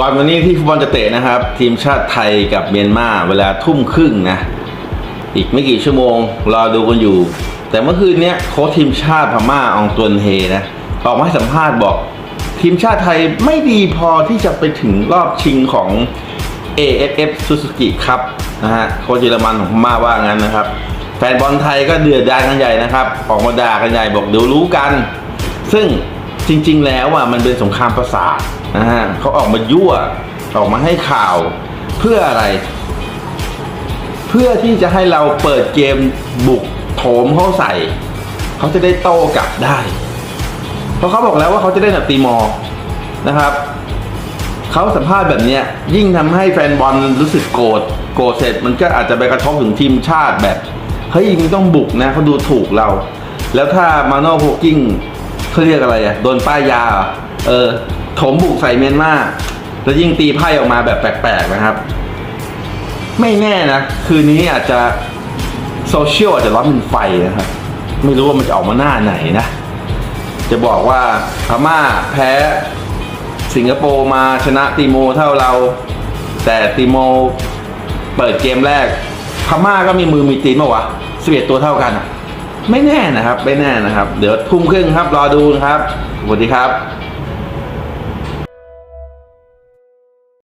ก่อนวันนี้ที่ฟุตบอลจะเตะนะครับ ทีมชาติไทยกับเมียนมาเวลาทุ่มครึ่งนะ อีกไม่กี่ชั่วโมงรอดูกันอยู่ แต่เมื่อคืนเนี้ยโค้ชทีมชาติพม่าอองตวนเฮนะออกมาให้สัมภาษณ์บอก ทีมชาติไทยไม่ดีพอที่จะไปถึงรอบชิงของ AFF Suzuki ครับนะฮะโค้ชเยอรมันของพม่าว่างั้นนะครับ แฟนบอลไทยก็เดือดดานกันใหญ่นะครับ ออกมาด่ากันใหญ่บอกเดี๋ยวรู้กัน ซึ่ง จริง ๆ แล้วอะมันเป็นสงครามประสาทนะฮะเขาออกมายั่วออกมาให้ข่าว เพื่ออะไร เพื่อที่จะให้เราเปิดเกมบุกโถมเขาใส่ เขาจะได้โต้กลับได้ เพราะเขาบอกแล้วว่าเขาจะได้แบบตีมอนะครับเขาสัมภาษณ์แบบนี้ยยิ่งทำให้แฟนบอลรู้สึกโกรธโกรธเสร็จมันก็อาจจะไปกระทบถึงทีมชาติแบบเฮ้ยมึงต้องบุกนะเขาดูถูกเรา แล้วถ้ามาโน่โพกิ้ง เขาเรียกอะไรอะโดนป้ายยาเหรอเออถมบุกใส่เมียนมาแล้วยิ่งตีไพ่ออกมาแบบแปลกๆนะครับ ไม่แน่นะ คืนนี้อาจจะโซเชียลอาจจะร้อนเป็นไฟนะครับ ไม่รู้ว่ามันจะออกมาหน้าไหนนะ จะบอกว่าพม่าแพ้สิงคโปร์มาชนะติโมเท่าเรา แต่ติโมเปิดเกมแรกพม่าก็มีมือมีตีนมาวะสิบเอ็ดตัวเท่ากันอะ ไม่แน่นะครับ ไม่แน่นะครับ เดี๋ยวทุ่มครึ่งครับ รอดูนะครับสวัสดีครับ